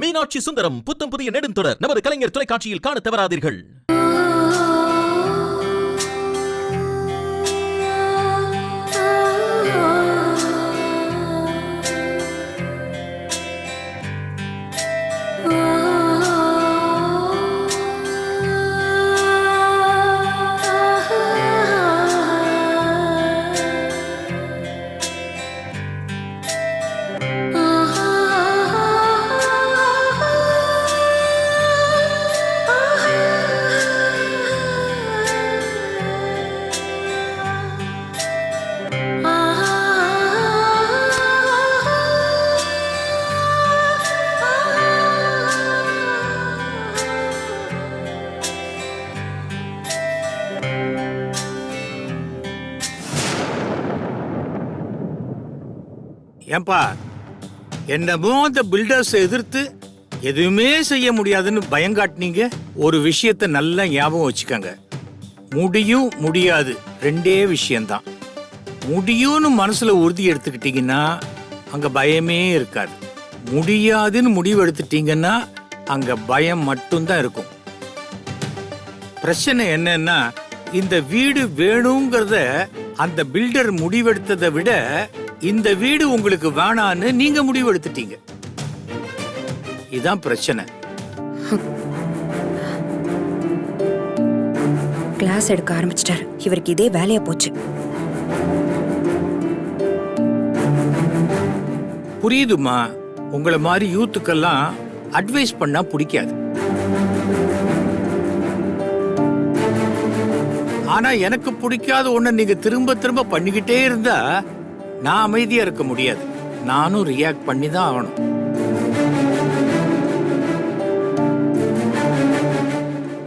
மீனாட்சி சுந்தரம் புத்தம் புதிய நெடுந்தொடர். நமது கலைஞர் தொலைக்காட்சியில் காணத் தவறாதீர்கள். ஏன்பா? என்னமோ அந்த பில்டர்ஸ் எதிர்த்து எதுவுமே செய்ய முடியாதுன்னு பயங்காட்டினீங்க ஒரு விஷயத்த நல்லா ஞாபகம் வச்சுக்கோங்க. முடியும் முடியாது ரெண்டே விஷயம்தான். முடியும்னு மனசுல உறுதி எடுத்துக்கிட்டீங்கன்னா அங்க பயமே இருக்காது. முடியாதுன்னு முடிவு எடுத்துட்டீங்கன்னா அங்க பயம் மட்டும்தான் இருக்கும். பிரச்சனை என்னன்னா இந்த வீடு வேணுங்கிறத அந்த பில்டர் முடிவெடுத்ததை விட இந்த வீடு உங்களுக்கு வேணான்னு நீங்க முடிவெடுத்துட்டீங்க. இதான் பிரச்சனை. கிளாஸ் எடுக்க ஆரம்பிச்சிட்டாரு. இவருக்கு இதே வேலையா போச்சு. புரியுதுமா? உங்களை மாதிரி யூத்துக்கெல்லாம் அட்வைஸ் பண்ணா பிடிக்காது. ஆனா எனக்கு பிடிக்காத ஒண்ண நீங்க திரும்ப திரும்ப பண்ணிக்கிட்டே இருந்தா நான் அமைதியா இருக்க முடியாது. நானும் ரியாக்ட் பண்ணி தான் ஆகணும்.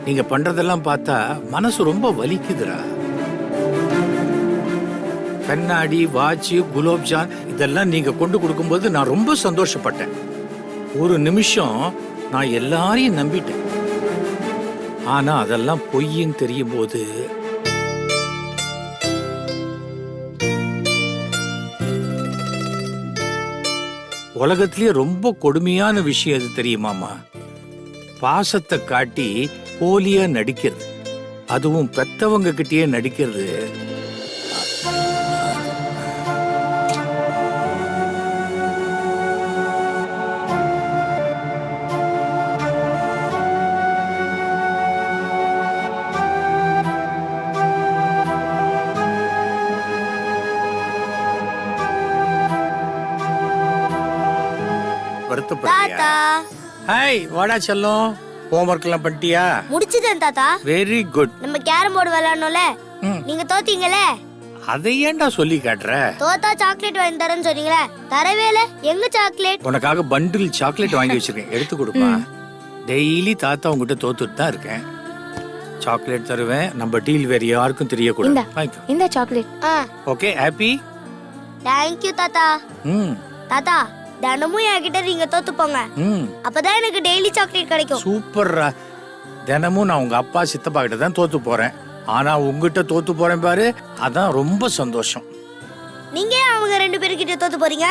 நீங்க பண்றதெல்லாம் பார்த்தா மனசு ரொம்ப வலிக்குதுடா. கண்ணாடி வாட்ச் குலோப்ஜான் இதெல்லாம் நீங்க கொண்டு கொடுக்கும்போது நான் ரொம்ப சந்தோஷப்பட்டேன். ஒரு நிமிஷம் நான் எல்லாரையும் நம்பிட்டேன். ஆனா அதெல்லாம் பொய்ன்னு தெரியும் போது உலகத்திலேயே ரொம்ப கொடுமையான விஷயம் அது தெரியுமாமா? பாசத்தை காட்டி போலியா நடிக்கிறது. அதுவும் பெத்தவங்க கிட்டேயே நடிக்கிறது. வருத்தப்படுறியா? ஹாய் வாடா செல்லம். ஹோம்ஒர்க் எல்லாம் பண்ணிட்டியா? முடிச்சுதேன் தாத்தா. வெரி குட் நம்ம கேரம் போர்டு விளையாடணும்ல? ம். நீங்க தோத்தீங்களே அதை ஏன்டா சொல்லி காட்டுற? தோத்தா சாக்லேட் வாங்கி தரேன்னு சொன்னீங்களே தரவே இல்ல. எங்க சாக்லேட்? உனக்காக பண்டில் சாக்லேட் வாங்கி வச்சிருக்கேன். எடுத்து கொடுப்பா. டெய்லி தாத்தா உங்ககிட்ட தோத்துட்டு தான் இருக்கேன். சாக்லேட் தருவேன். நம்ம டீல் வேற யாருக்கும் தெரியக்கூடாது. இந்த. சாக்லேட் ஆ ஓகே ஹாப்பி தேங்க்யூ தாத்தா. ம். தாத்தா தினமும் என்கிட்ட நீங்க தோத்து போங்க அப்பதான் எனக்கு டெய்லி சாக்லேட் கிடைக்கும். சூப்பர்ரா. தினமும் நான் உங்க அப்பா சித்தப்பா கிட்ட தான் தோத்து போறேன். ஆனா உங்ககிட்ட தோத்து போறேன் பாரு. அதான் ரொம்ப சந்தோஷம். நீங்க அவங்க ரெண்டு பேர்கிட்ட தோத்து போறீங்க?